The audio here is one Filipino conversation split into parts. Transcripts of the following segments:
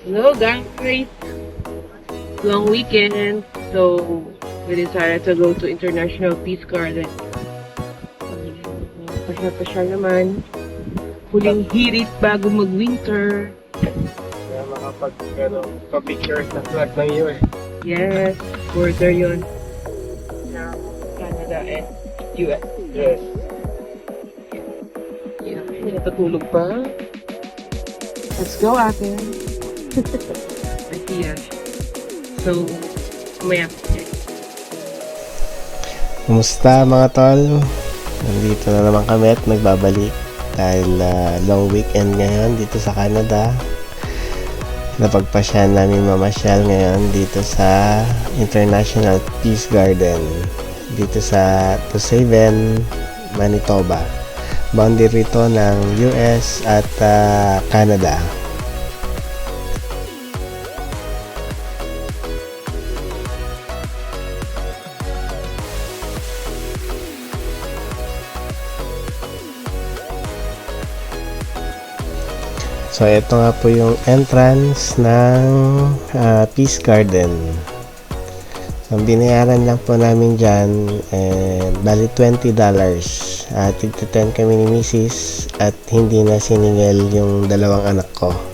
Hello guys! Long weekend. So, we decided to go to International Peace Garden. Pasyal-pasyal naman. Huling hirit bago mag-winter. Kaya makapag, ano, pa-picture sa flag ng US. Yes, border yun. Na Canada and US. Yes. Yeah, natutulog pa. Let's go, ate. Ayan. So, kumaya. Kumusta mga tol? Nandito na naman kami at nagbabalik dahil ah, long weekend ngayon dito sa Canada. Napagpasyahan namin mamasyal ngayon dito sa International Peace Garden dito sa Tusaven, Manitoba. Boundary to ng US at ah, Canada. So, ito nga po yung entrance ng ah, Peace Garden. So, binayaran lang po namin dyan, eh, bali $20. At tigto 10 kami ni Mrs. At hindi na siningil yung dalawang anak ko.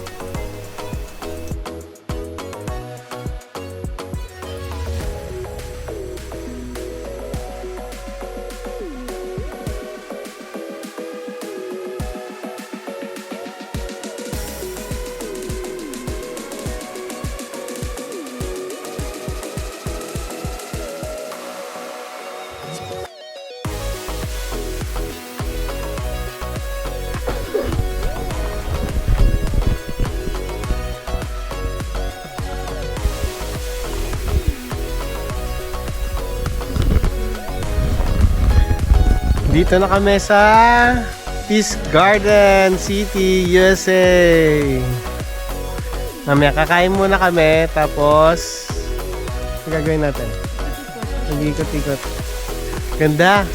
Dito na kami sa Peace Garden City, USA. Mamaya kakain muna kami, tapos gagawin natin? Nag-ikot-ikot. Ganda.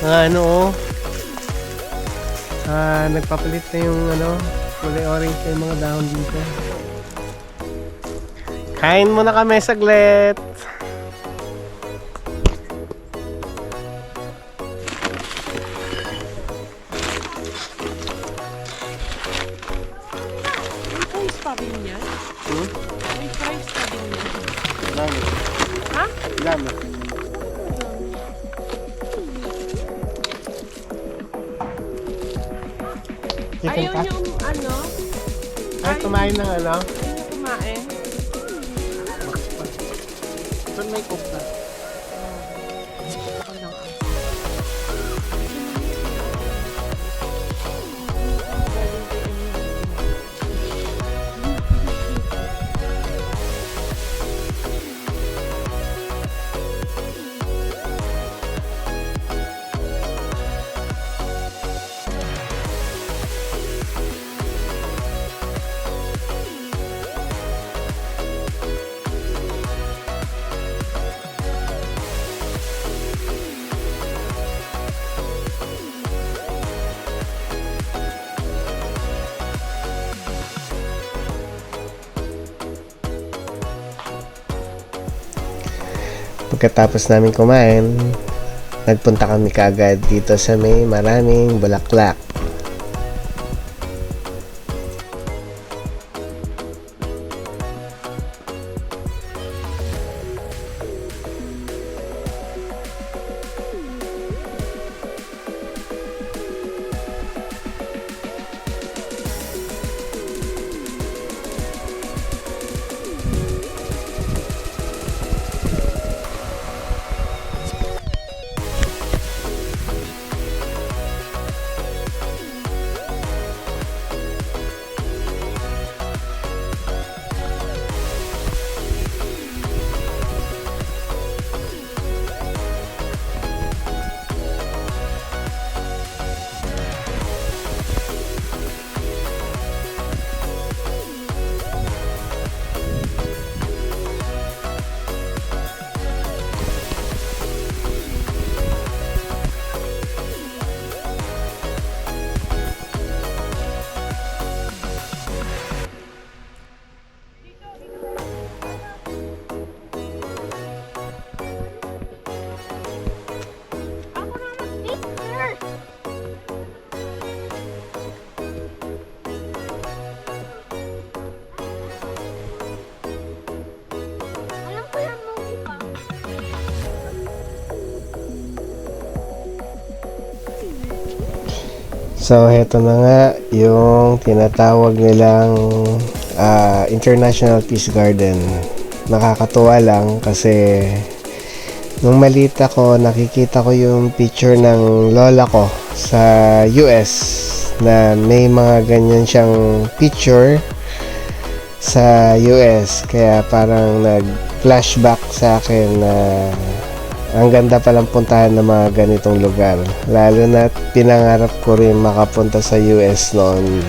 Mga ano oh. Ah, nagpapalit na yung ano, kulay orange yung mga dahon dito. Kain muna kami saglit. May price pa rin yan? Hmm? May price pa rin yan? Dami. Ha? Ayaw niyong ano? Ay, kumain ng ano? Ayaw niyo kumain? Saan may cook na? Pagkatapos namin kumain, nagpunta kami kaagad dito sa may maraming bulaklak. So, heto na nga yung tinatawag nilang ah, International Peace Garden. Nakakatuwa lang kasi nung maliit ako, nakikita ko yung picture ng lola ko sa US na may mga ganyan siyang picture sa US. Kaya parang nag-flashback sa akin na ang ganda palang puntahan ng mga ganitong lugar. Lalo na pinangarap ko rin makapunta sa US noon.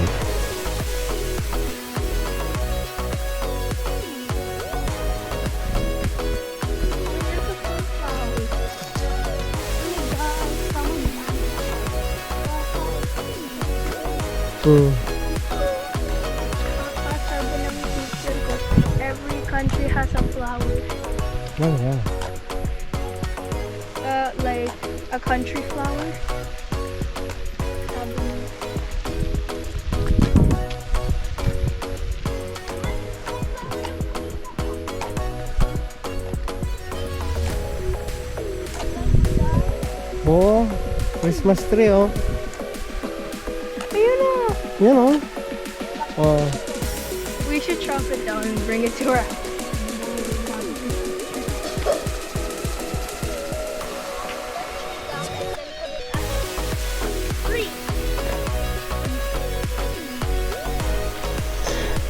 Hmm. Oh, Christmas tree, oh. Ayun na! Yan, oh. Oh. We should chop it down and bring it to our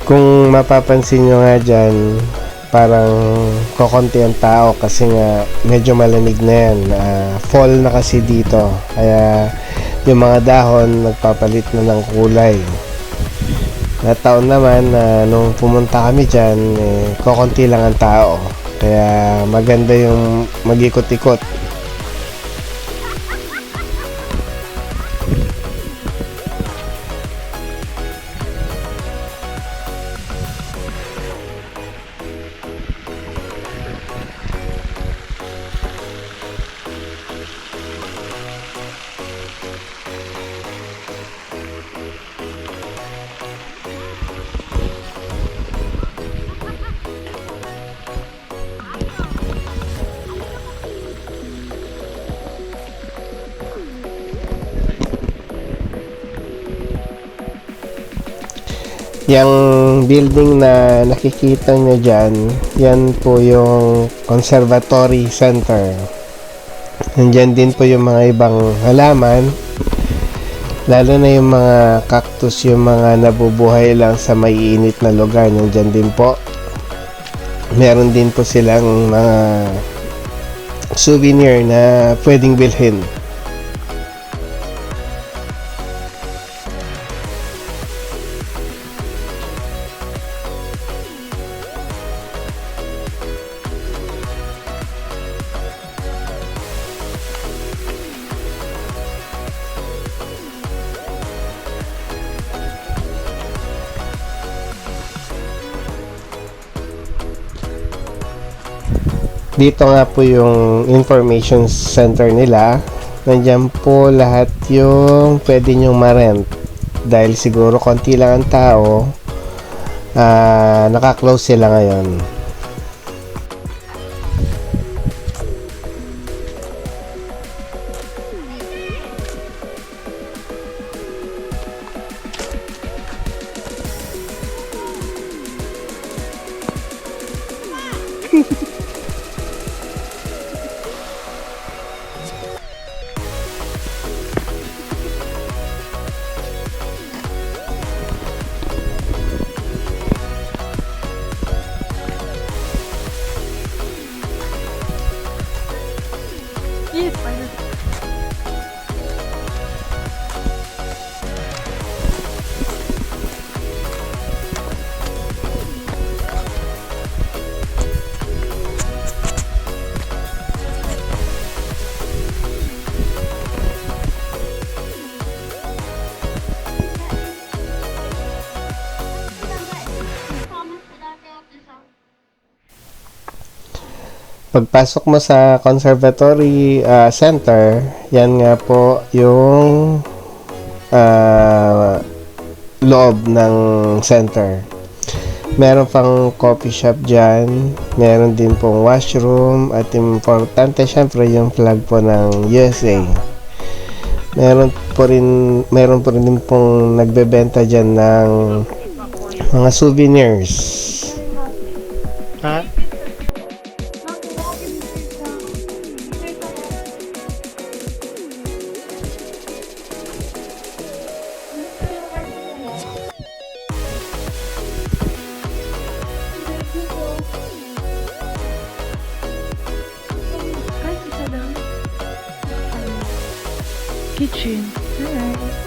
Kung mapapansin nyo nga dyan, parang kokonti ang tao kasi nga medyo malamig na yan. Ah, fall na kasi dito. Kaya yung mga dahon nagpapalit na ng kulay. Nataon naman na nung pumunta kami dyan, eh, kokonti lang ang tao. Kaya maganda yung magikot-ikot. Yung building na nakikita nyo dyan, yan po yung Conservatory Center. Nandyan din po yung mga ibang halaman, lalo na yung mga cactus, yung mga nabubuhay lang sa maiinit na lugar, nandyan din po. Meron din po silang mga souvenir na pwedeng bilhin. Dito nga po yung information center nila. Nandiyan po lahat yung pwede nyong ma-rent. Dahil siguro konti lang ang tao, ah naka-close sila ngayon. Yes, Pagpasok mo sa Conservatory ah, Center, yan nga po yung ah, loob ng center. Meron pang coffee shop dyan. Meron din pong washroom. At importante syempre yung flag po ng USA. Meron po rin, meron po rin pong nagbebenta dyan ng mga souvenirs. Kitchen. Uh,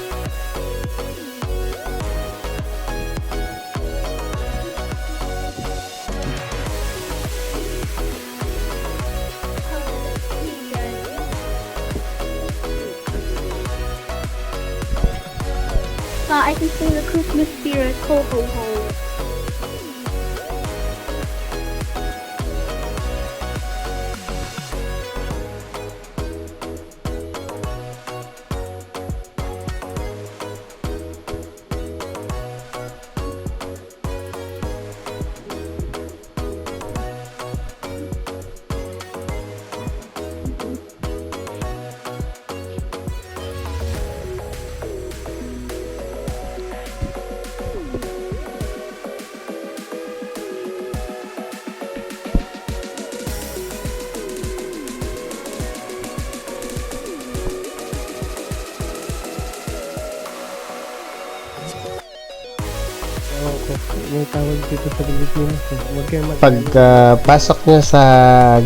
May tawag dito sa Pilipinas. Pagka pasok nyo sa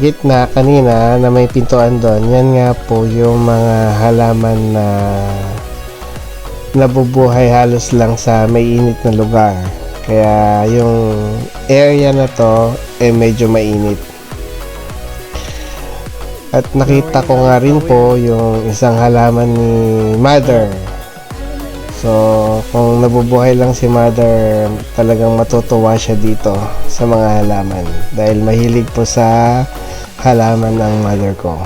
gitna kanina na may pintuan doon, yan nga po yung mga halaman na nabubuhay halos lang sa may init na lugar. Kaya yung area na to eh medyo mainit. At nakita ko nga rin po yung isang halaman ni Mother. So, kung nabubuhay lang si Mother, talagang matutuwa siya dito sa mga halaman. Dahil mahilig po sa halaman ng mother ko.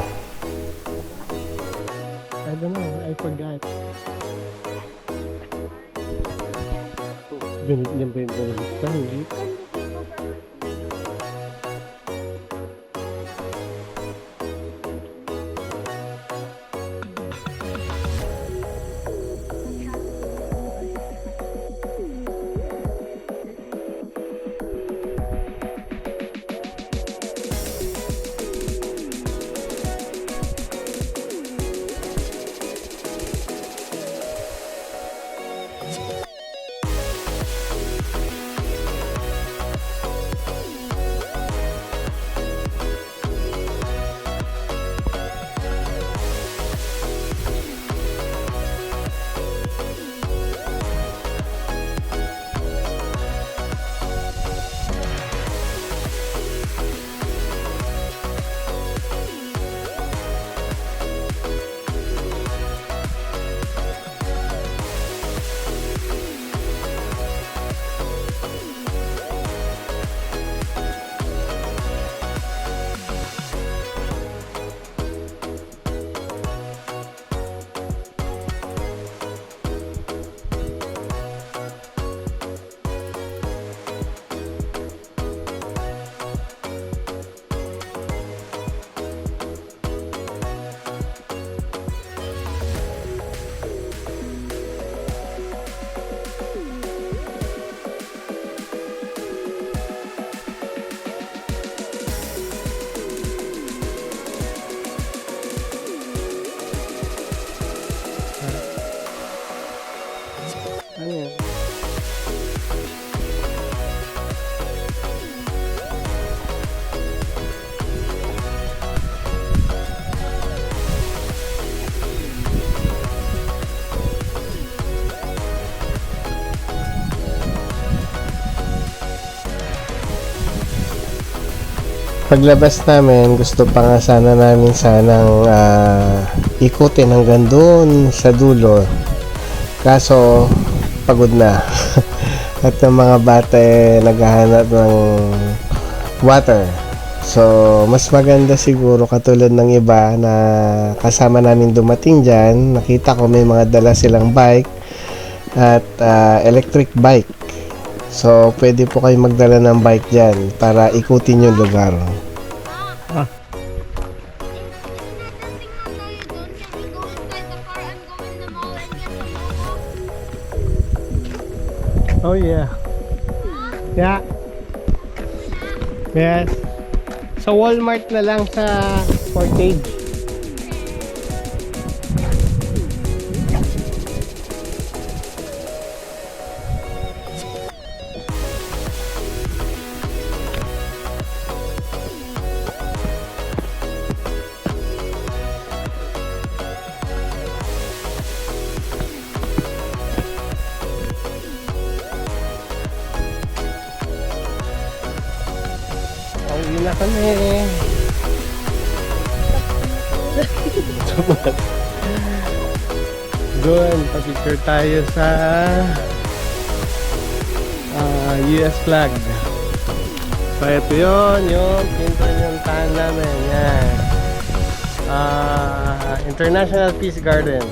I don't know. I forgot. Niya ba yung ganit? Paglabas namin, gusto pa nga sana namin sanang ah, ikutin hanggang doon sa dulo. Kaso, pagod na. At ang mga bata eh, naghahanap ng water. So, mas maganda siguro katulad ng iba na kasama namin dumating dyan. Nakita ko may mga dala silang bike at ah, electric bike. So, pwede po kayo magdala ng bike dyan para ikutin yung lugar. Ah. Oh yeah. Yeah. Yes. Sa Walmart na lang sa Portage. Kami. Doon, pa-picture tayo sa ah, US flag. So, ito yun, yung pinuntahan namin. Yan. Ah, International Peace Garden.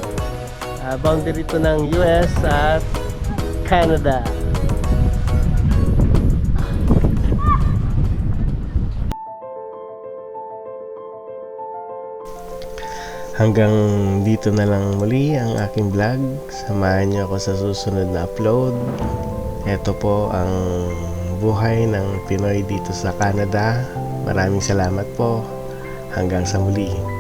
Ah, boundary ito ng US at Canada. Hanggang dito na lang muli ang aking vlog. Samahan niyo ako sa susunod na upload. Ito po ang buhay ng Pinoy dito sa Canada. Maraming salamat po. Hanggang sa muli.